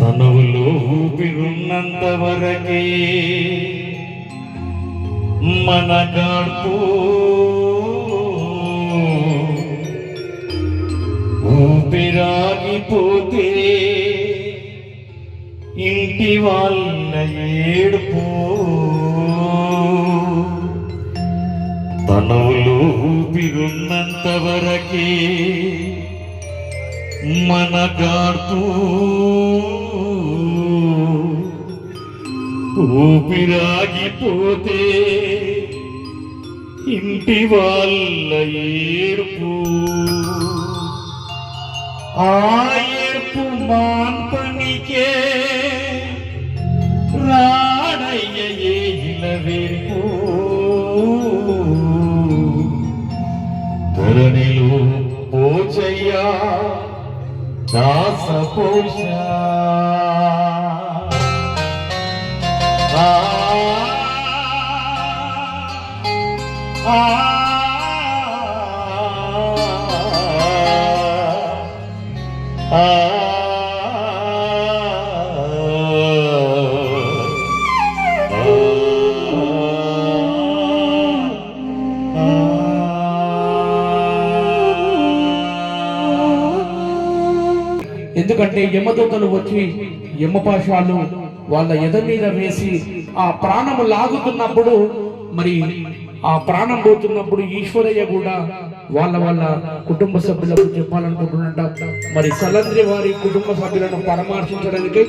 తనవులో ఊపిరున్నంత వరకే మన గాడ్పు ఊపిరాగిపోతే ఇంటి వాళ్ళ ఏడుపు. తనవులు ఊపిరున్నంత వరకే మన గాడుతూ ఊపిరాగిపోతే ఇంటి వాళ్ళ ఏడుపు. ఆ దాసపోష ఆ ఆ ఆ ఎందుకంటే యమదూతలు వచ్చి యమపాశాలు వాళ్ళ ఎద మీద వేసి ఆ ప్రాణము లాగుతున్నప్పుడు మరి ఆ ప్రాణం పోతున్నప్పుడు ఈశ్వరయ్య కూడా వాళ్ళ వాళ్ళ కుటుంబ సభ్యులకు చెప్పాలనుకుంటున్నట మరి సలంద్రి వారి కుటుంబ సభ్యులను పరామర్శించడానికి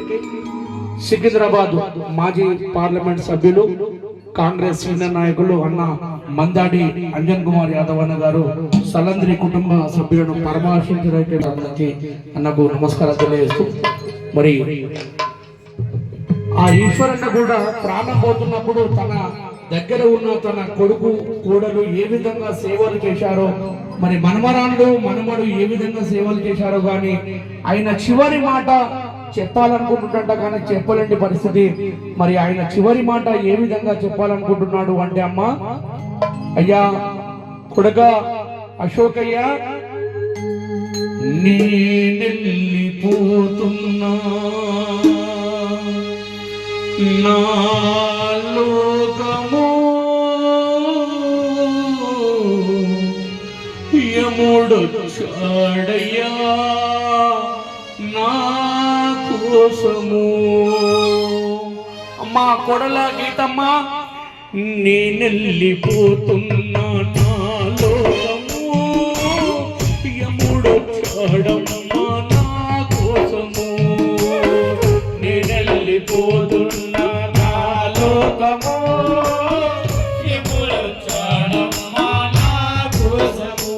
సికింద్రాబాద్ మాజీ పార్లమెంట్ సభ్యులు కాంగ్రెస్ సీనియర్ నాయకులు అన్న మందాడి అంజన్ కుమార్ యాదవ్ అన్న గారు సలంద్రి కుటుంబ సభ్యులను పరామర్శించినటువంటి అందరికీ అన్నకు నమస్కారం తెలియజేస్తూ మరి ఆ ఈశ్వరన్న కూడా ప్రాణం పోతున్నప్పుడు తన దగ్గర ఉన్న తన కొడుకు కోడలు ఏ విధంగా సేవలు చేశారో మరి మనమరాళ్ళు మనమడు ఏ విధంగా సేవలు చేశారో గాని ఆయన చివరి మాట చెప్పాలనుకుంటుంట కానీ చెప్పలేని పరిస్థితి. మరి ఆయన చివరి మాట ఏ విధంగా చెప్పాలనుకుంటున్నాడు అంటే అమ్మ అయ్యా కొడక అశోకయ్య నేనెళ్ళిపోతున్నా నాలోకము యముడొచ్చాడయ్యా. నా కోసము. అమ్మా కొడల గీతమ్మా. నేనెల్లిపోతున్నా నా లోకము యముడొచ్చాడమ్మా నా కోసము నేనెల్లిపోతున్నా నాలోకము. యముడొచ్చాడమ్మా నా కోసము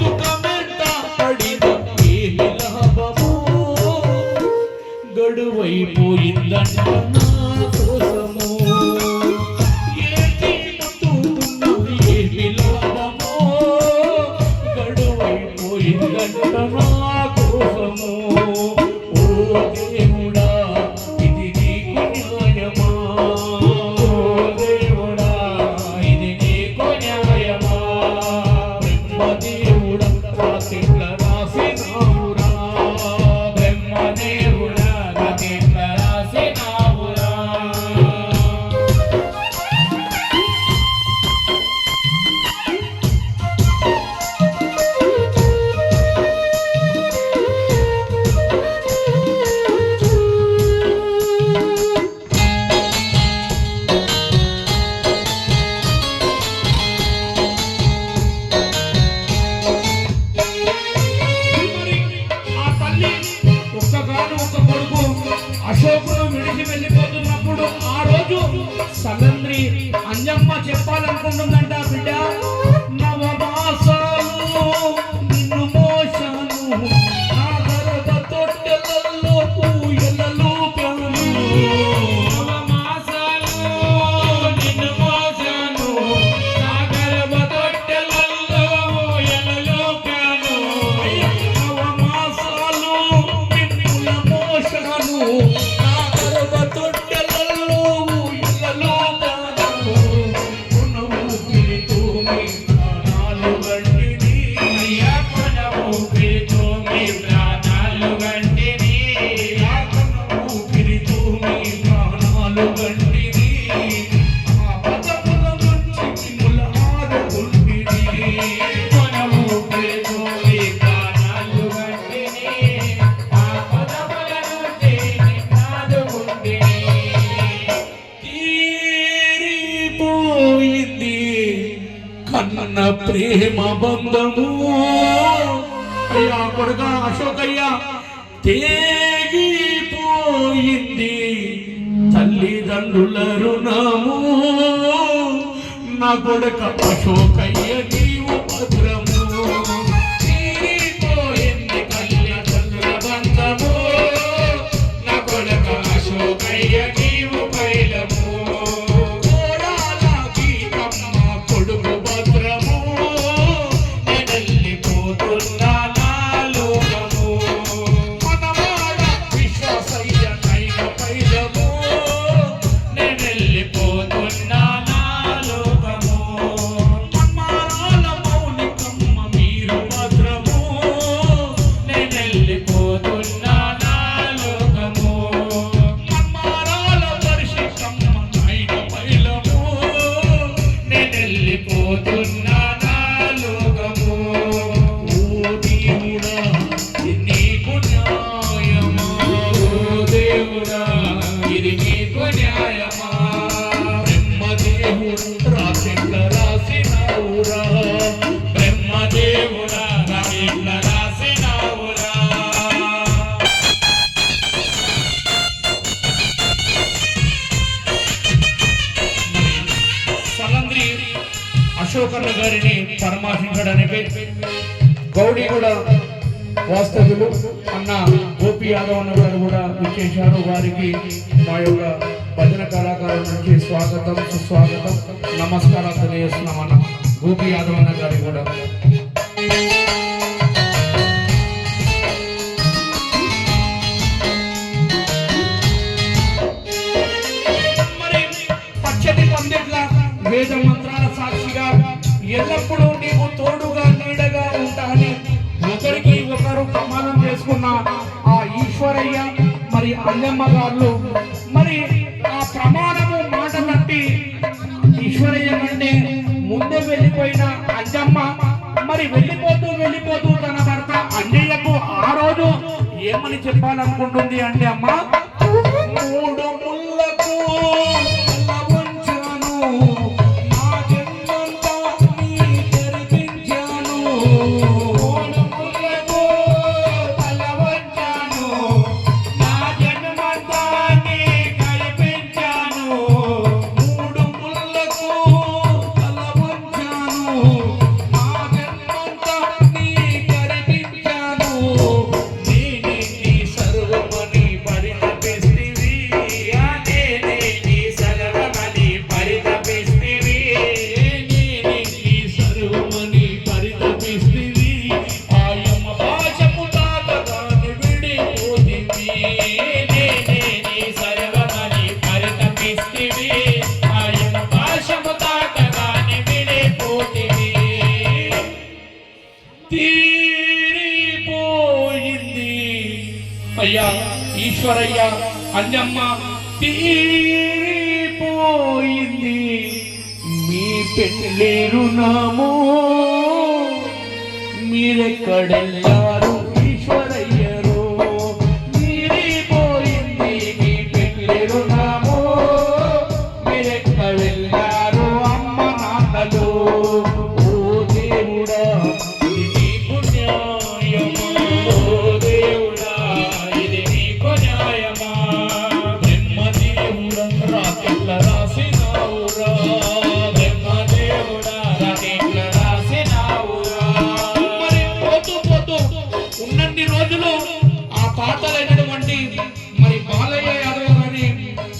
దుఃఖమెంత పడిన ఏమి లాభము? గడువైపోయిందంట నా చెప్పాలనుకుంటుందంట. ప్రేమ బంధము అయ్యా కొడుక అశోకయ్య తేగిపోయింది తల్లిదండ్రుల రుణము. నా కొడుక అశోకయ్య అశోకన్న గారిని పరామర్శించడానికి గౌడీ కూడా వాస్తవ్యులు. అన్న గోపి యాదవ్ అన్న గారు కూడా విచ్చేశారు వారికి మా యొక్క భజన కళాకారుల నుంచి స్వాగతం సుస్వాగతం నమస్కారం తెలియజేస్తున్నాం అన్న గోపి యాదవ్ అన్న గారి కూడా. మరి ఎల్లప్పుడూ నీవు తోడుగా నీడగా ఉంటానని ఒకరికి ఒకరు ప్రమాణం చేసుకున్న ఆ ఈశ్వరయ్య మరి అన్నమ్మ గారు మరి ఆ ప్రమాణము మాట తట్టి ఈశ్వరయ్య కంటే ముందే వెళ్ళిపోయిన అంజమ్మ మరి వెళ్ళిపోతూ వెళ్ళిపోతూ తన భర్త అంజయ్యకు ఆ రోజు ఏమని చెప్పాలనుకుంటుంది అంటే అమ్మ? మూడు ఈశ్వరయ్య అన్నమ్మ తీరిపోయింది. మీ పెళ్ళి రుణము మీరెక్కడల్లా రోజులు ఆ తాతలైనటువంటి మరి బాలయ్య యాదవ్ గాని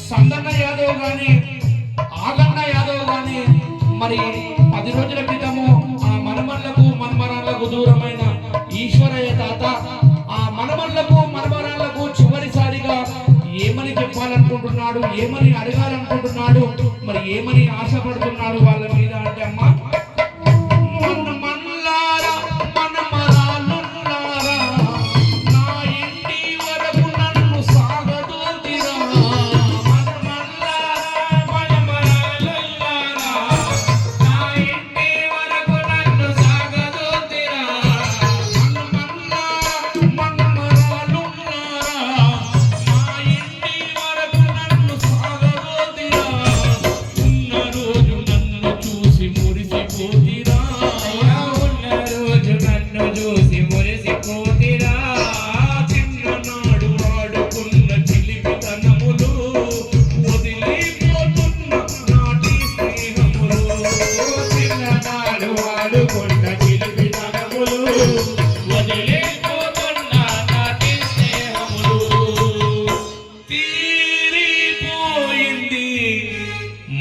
సందన్న యాదవ్ గాని ఆగన్న యాదవ్ గాని మరి పది రోజుల క్రితము ఆ మనమల్లకు మనమరాళ్ళకు దూరమైన ఈశ్వరయ్య తాత ఆ మనమల్లకు మనమరాళ్ళకు చివరిసారిగా ఏమని చెప్పాలనుకుంటున్నాడు ఏమని అడగాలనుకుంటున్నాడు మరి ఏమని ఆశపడుతున్నాడు వాళ్ళ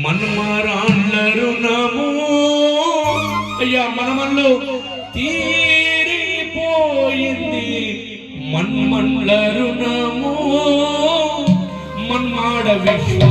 మన్మరాళ్ళ నము అయ్యా మనమల్లో తీరిపోయింది మన్మన్ల నము మన్మాడ విశ్వ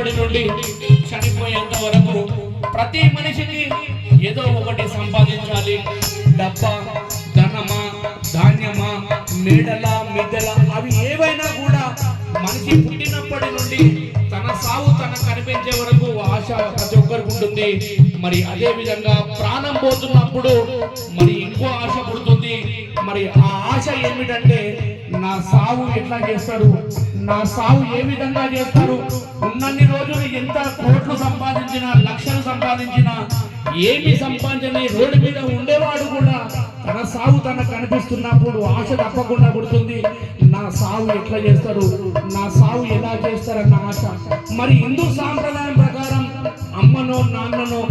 పుట్టినప్పటి నుండి చనిపోయేంత వరకు ప్రతి మనిషికి ఏదో ఒకటి సంపాదించాలి. డబ్బా ధనమా ధాన్యమా మేడల మిద్దెల అవి ఏవైనా కూడా మనిషి పుట్టినప్పటి నుండి తన సావు తన కనిపించే వరకు ఆశ ప్రతి ఒక్కరికి ఉంటుంది. మరి అదే విధంగా ప్రాణం పోతున్నప్పుడు మరి ఇంకో ఆశ పుడుతుంది. మరి ఆ ఆశ ఏమిటంటే నా సావు ఎట్లా చేస్తారు నా సావు ఏ విధంగా చేస్తారు? ఉన్నన్ని రోజులు ఎంత కోట్లు సంపాదించినా లక్షలు సంపాదించినా ఏమి సంపాదించిన రోడ్డు మీద ఉండేవాడు కూడా తన సావు తన కనిపిస్తున్నప్పుడు ఆశ తప్పకుండా పుడుతుంది. నా సావు ఎట్లా చేస్తారు నా సావు ఎలా చేస్తారన్న ఆశ. మరి హిందూ సాంప్రదాయం ప్రకారం అమ్మనో నాన్ననో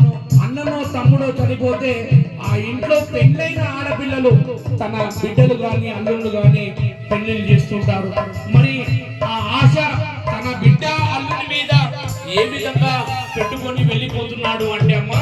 అన్ననో తమ్ముడో చనిపోతే ఆ ఇంట్లో పెళ్ళైన ఆడపిల్లలు తన బిడ్డలు గాని అల్లుళ్ళు గాని పెళ్ళిళ్ళు చేస్తుంటారు. మరి ఆ ఆశ తన బిడ్డ అల్లుడి మీద ఏ విధంగా పెట్టుకొని వెళ్ళిపోతున్నాడు అంటే అమ్మ